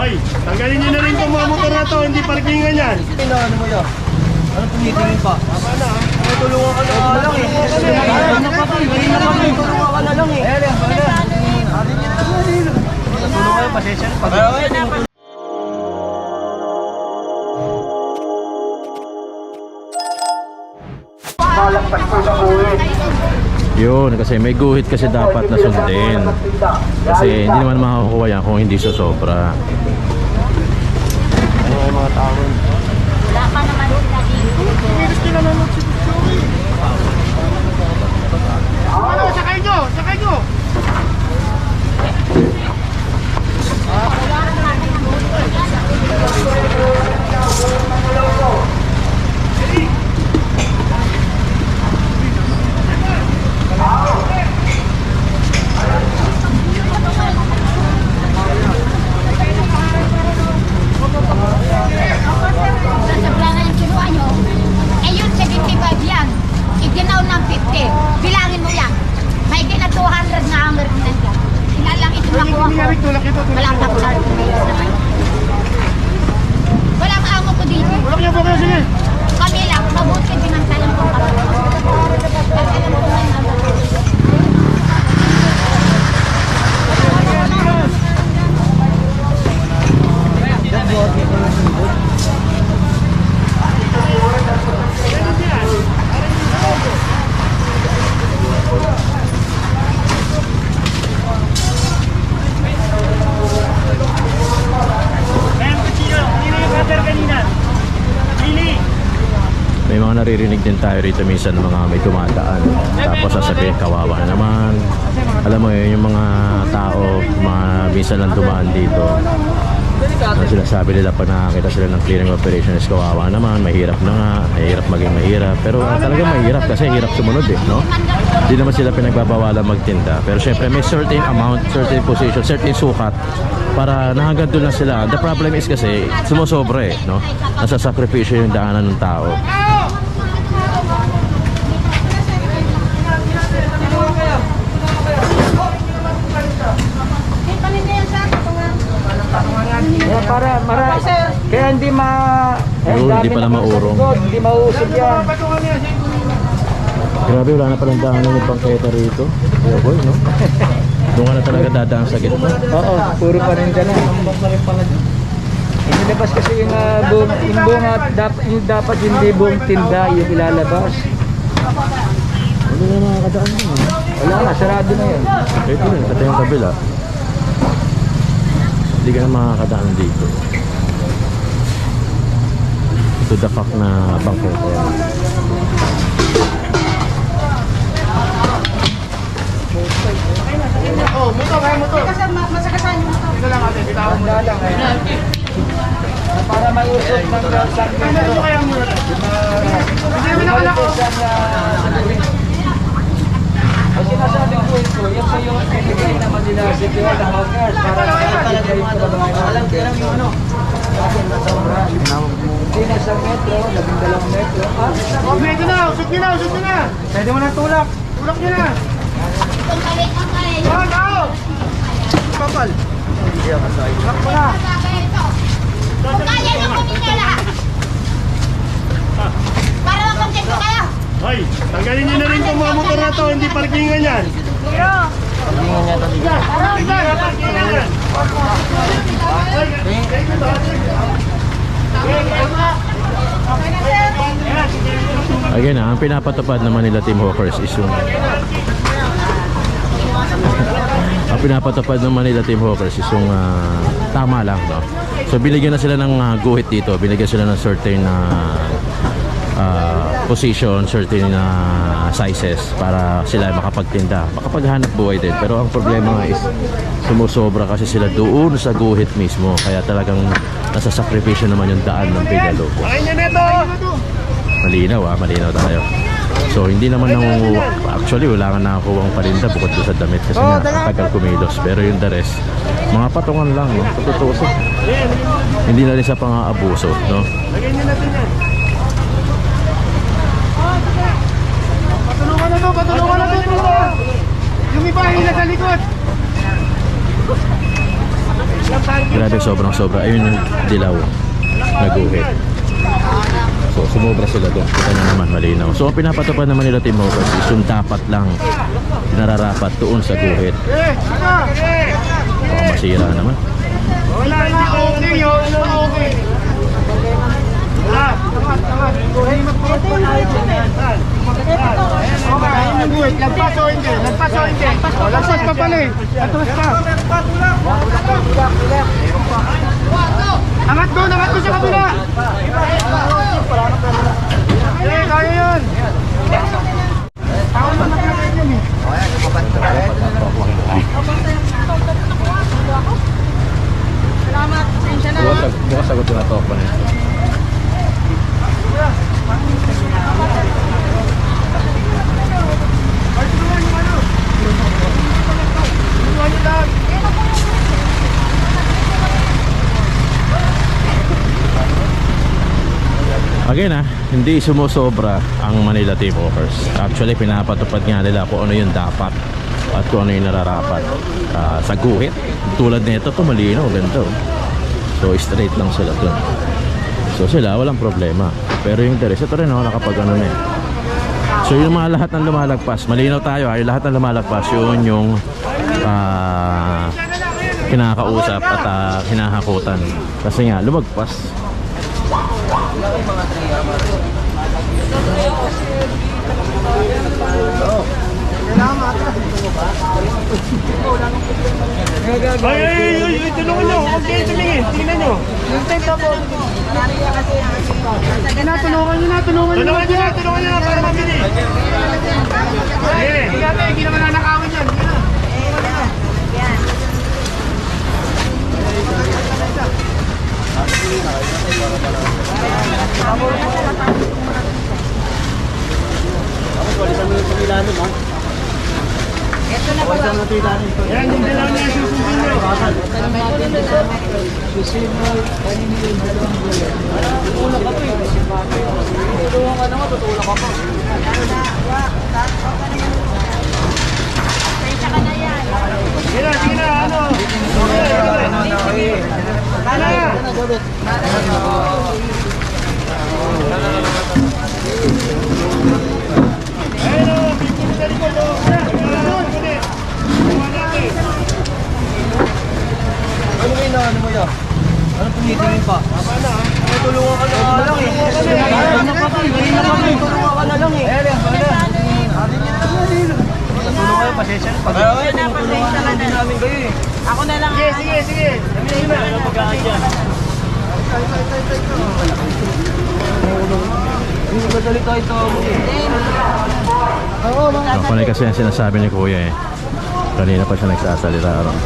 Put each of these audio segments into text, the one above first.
Hoy, tanggalin niyo na rin itong mga motor na to, hindi parkingan yan. Ano, ano mo yun? Ano tumitingin pa? Tama na. Ay, tulungan ka na lang eh. Ano pa ba? Kanina pa ba? Tulungan ka na lang eh. Ayan, ayan. Tulungan kayo, pasensya na. Pag- Yun, kasi may guhit kasi dapat na sundin. Kasi hindi naman makakuha yan kung hindi susobra. Yung mga tao ron? Wala pa naman sila dito. Ano, sakay nyo, sakay nyo. Sasabihan yung kinuha nyo. Eh yun, 75 yan. Iginaw ng 50. Bilangin mo yan. May kina 200 na hammer na yan. Ilan lang ito nakuha ko. Tulak ito, tulak ito. Walang tapunan ko ngayon naman. Walang amo ko dito. Tulak niyo po kayo, sige. Kami lang, mabuti pinantalan ko kami. Kasi alam ko na yung Ayan, Kuchino. Kanina yung cutter kanina. Pili. May mga naririnig din tayo rito minsan ng mga may tumataan. Tapos sasabihin, kawawa naman. Alam mo yun, yung mga tao, mga minsan lang dumaan dito. Ang sinasabi nila pag nakakita sila ng clearing operation is kawawa naman, mahirap na nga, mahirap maging mahirap. Pero ah, talagang mahirap kasi hirap sumunod eh, no? Hindi naman sila pinagbabawalan magtinda. Pero syempre may certain amount, certain position, certain sukat para nahanggang doon lang sila. The problem is kasi sumusobra eh, no? Nasa sakripisyo yung daanan ng tao. Kaya para, mara, kaya hindi ma... eh, Yun, dami hindi pala na maurong. Hindi mausog yan. Grabe, wala na palang daanan yung pangketa rito. Kaya boy, no? Doon ka na talaga dadaan sa gitna. Oo, puro pa rin ka na. Inilabas kasi yung, uh, buong, yung buong, ah, dap- yung dapat hindi buong tinda yung ilalabas. Ano na makakadaan mo? Wala na, sarado na yun. Ito yun, ito yung kabila. Hindi ka na makakadaan dito. To the fuck na bangketa yan. Oh, motor, kaya motor. Dito lang ate, bitawan mo. Na Para mausog ng saan Ano ito kaya muna? Hindi namin nakalak ko. Ang sinasabi ko ito, yan po yung bibigay naman nila sa kaya ng hawkers para talaga yung Alam ko yung ano. Hindi na sa metro, labing dalawang metro. Ah, Oh, ito na, usog nyo na, usog nyo na. pwede mo na tulak. Tulak nyo na. Itong galing ang galing. Oh, tao. Kapal. Tulak mo na. Kung kaya nyo kunin nyo lahat. Para makontent ko kayo. Hoy, tanggalin niyo na rin itong mga motor na to, hindi parkingan yan. Again, ah, ang pinapatupad naman nila Team Hawkers is yung ang pinapatupad naman nila Team Hawkers is yung ah, tama lang, no? So binigyan na sila ng ah, guhit dito, binigyan sila ng certain na position, certain na sizes para sila ay makapagtinda, makapaghanap buhay din. Pero ang problema nga is sumusobra kasi sila doon sa guhit mismo. Kaya talagang nasa sakripisyo naman yung daan ng neto. Malinaw ah, malinaw tayo. So hindi naman nangungu actually wala nga nakakuha ang parinda bukod doon sa damit kasi nga ang tagal kumilos. Pero yung the rest, mga patungan lang, no? Tututusin. Hindi na rin sa pang-aabuso, no? Lagyan nyo natin yan. Patulungan na to, patulungan na to, tulungan. Yung iba hila sa likod. Grabe, sobrang sobra. Ayun yung dilaw. Naguhit. So, sumobra sila doon. Kita nyo naman, malinaw. So, ang pinapatupad naman nila Mopers is yung dapat lang nararapat doon sa guhit. Baka masira naman. Wala, hindi okay yun. Ano okay? Wala. Lagpas o hindi? Lagpas o hindi? Lagpas pa pala eh. Lagpas pa. Angat doon, angat doon sa kabila. Eh, kaya yun. Ako na nakakain yun eh. Bukas, bukas sagot na to pa niya. Ay, tulungan yung ano. Tulungan yung lahat. Again ah, hindi sumusobra ang Manila Walkers. Actually, pinapatupad nga nila kung ano yung dapat at kung ano yung nararapat Ah, sa guhit. Tulad nito, ito malinaw, ganito. So, straight lang sila dun. So, sila, walang problema. Pero yung interest, ito rin ako nakapag ano na eh. So, yung mga lahat ng lumalagpas, malinaw tayo ha, yung lahat ng lumalagpas, yun yung ah, kinakausap at ah, hinahakutan. Kasi nga, lumagpas. Ay, ay, ay, ay, tulungan nyo. Huwag kayo tumingin. Tingnan nyo. Tinatulungan nyo na, tulungan nyo. Tulungan nyo na, tulungan nyo na para mabilis. Sige. Hindi naman nanakawin yan. Sige na. Yan, yung dalawa na yung susundin nyo. Sige na, sige na, ano? Ano? Ayun o, bibili sa likod o. Ayun, bibili. Kuha natin. Ano kayo na ano mo yun? Ano tumitingin pa? Tama na, ah. Tulungan ka na lang eh. Tulungan ka pa eh. Tulungan ka na lang eh. Tulungan kayo, pasensya na. Pag tinutulungan na lang din namin kayo eh. Sige, sige, sige. Sabihin mo na. Hindi madali tayo tawag eh. Panay kasi ang sinasabi ni Kuya eh. Kanina pa siya nagsasalita ron.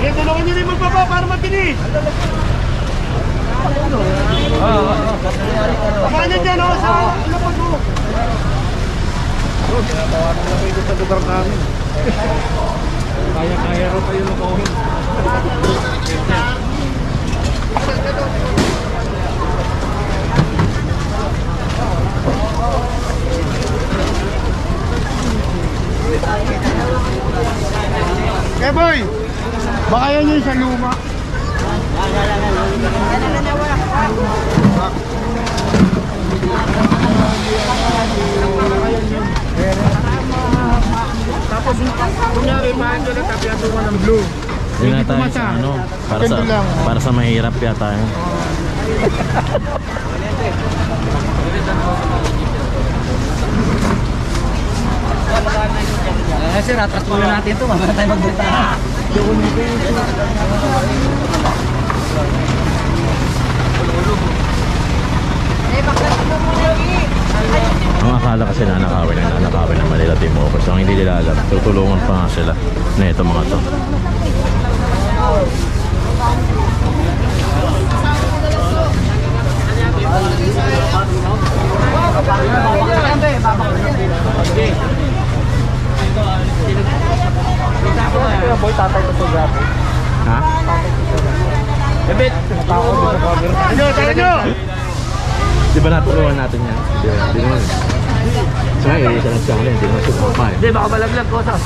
Sige, tulungan nyo rin magbaba para mabilis. Baka nyo dyan, oh, sa lapag mo. Kaya-kaya rin tayo lumahin. Eh boy, baka yan yung sa luma. Tapos, kunyari, paano na tapyatukan ng blue. Yun na Hindi tayo sa ano, para sa, para sa mahirap yata yun. Eh sir, atras muna natin ito. Mamaya tayo magbenta. Ang akala kasi nanakawin na nanakawin ng Manila Team Walkers. Ang hindi nila alam, tutulungan pa nga sila na ito mga to. Boy, tatay ko photography. Ha? Bebet! Din sa camera. Ano, tara nyo! Di ba natulungan natin yan? Di ba? Di naman. Ngayon, isa lang siya ulit. Hindi naman siya kumapa eh. Hindi, baka malaglag ko sa.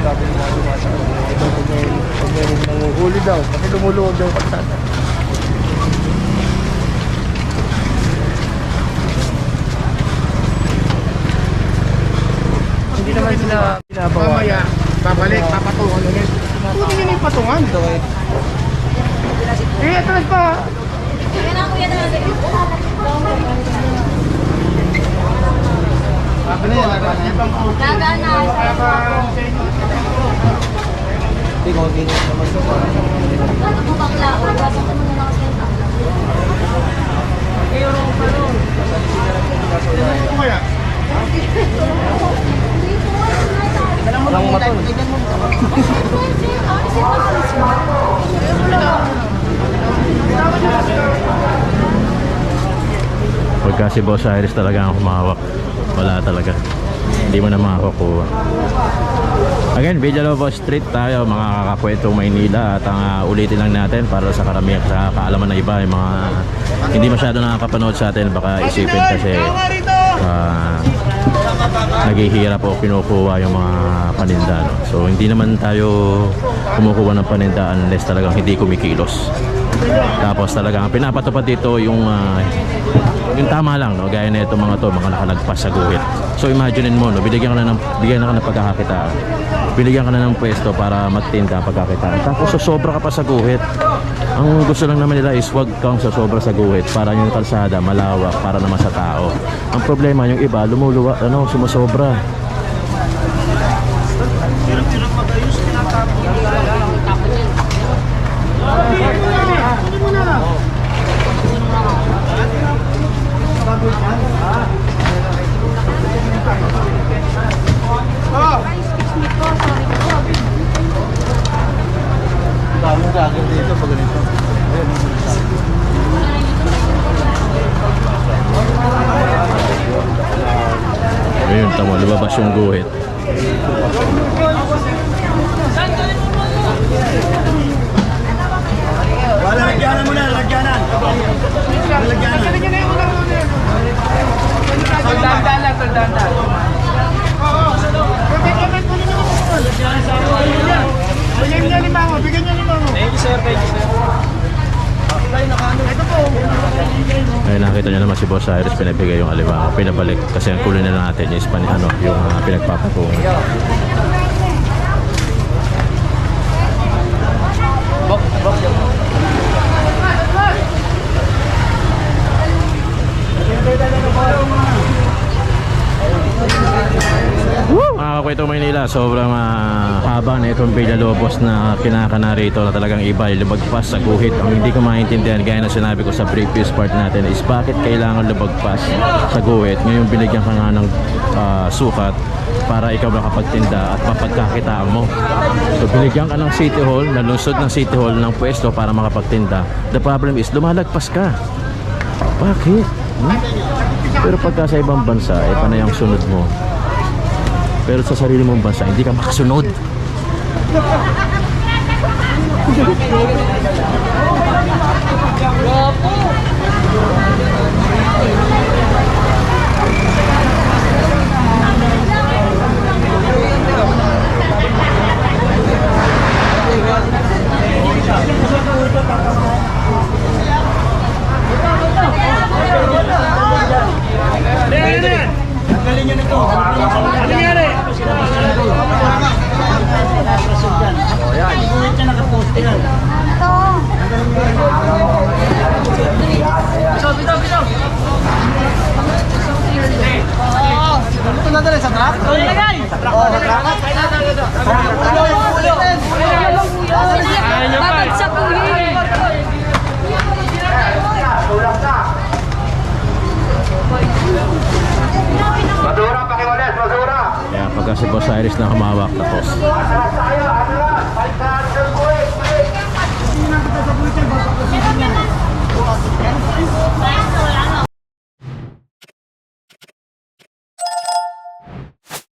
Sabi ng mga lumasa ko, pag may, pag may nanguhuli daw, kasi lumuluwag daw kalsada. Hindi naman sila binabawa. Mamaya, babalik, papatungan ulit. Nyo na yung patungan. Eh, atras pa. Hindi ko ganyan naman sa Ano kaya? Walang matol. Pagka si Boss Iris talaga ang humawak, wala talaga. Hindi mo na makakukuha. Again, Villalobos Street tayo, mga kakakwentong Maynila at ang ah, ulitin lang natin para sa karamihan sa kaalaman ng iba, yung mga hindi masyado nakakapanood sa atin, baka isipin kasi ah, naghihirap o kinukuha yung mga paninda. No? So hindi naman tayo kumukuha ng paninda unless talagang hindi kumikilos. Tapos talaga ang pinapatupad dito yung ah, yung tama lang no gaya na mga to mga nakalagpas sa guhit. So imaginein mo no binigyan ka na ng bigyan ka ng pagkakakitaan. Binigyan ka na ng pwesto para magtinda ang pagkakitaan. Tapos sobra ka pa sa guhit. Ang gusto lang naman nila is wag kang sa sobra sa guhit para yung kalsada malawak para naman sa tao. Ang problema yung iba lumuluwa ano sumasobra. Guhit. Iris pinabigay yung alimango. Pinabalik kasi ang kulay na natin is pan, ano, yung uh, pinagpapatungan. Bok, bok. Woo! Mga kakwento Maynila, sobrang ah, haba na itong Villalobos na kinakana rito na talagang iba, lumagpas sa guhit. Ang hindi ko maintindihan, gaya na sinabi ko sa previous part natin, is bakit kailangan lumagpas sa guhit? Ngayon binigyan ka nga ng ah, sukat para ikaw makapagtinda at mapagkakitaan mo. So binigyan ka ng City Hall, nalusod ng City Hall ng pwesto para makapagtinda. The problem is, lumalagpas ka. Bakit? Hmm? Pero pagka sa ibang bansa, eh panay ang sunod mo. Pero sa sarili mong bansa, hindi ka makasunod. Ano Amerika si Boss Iris na humawak tapos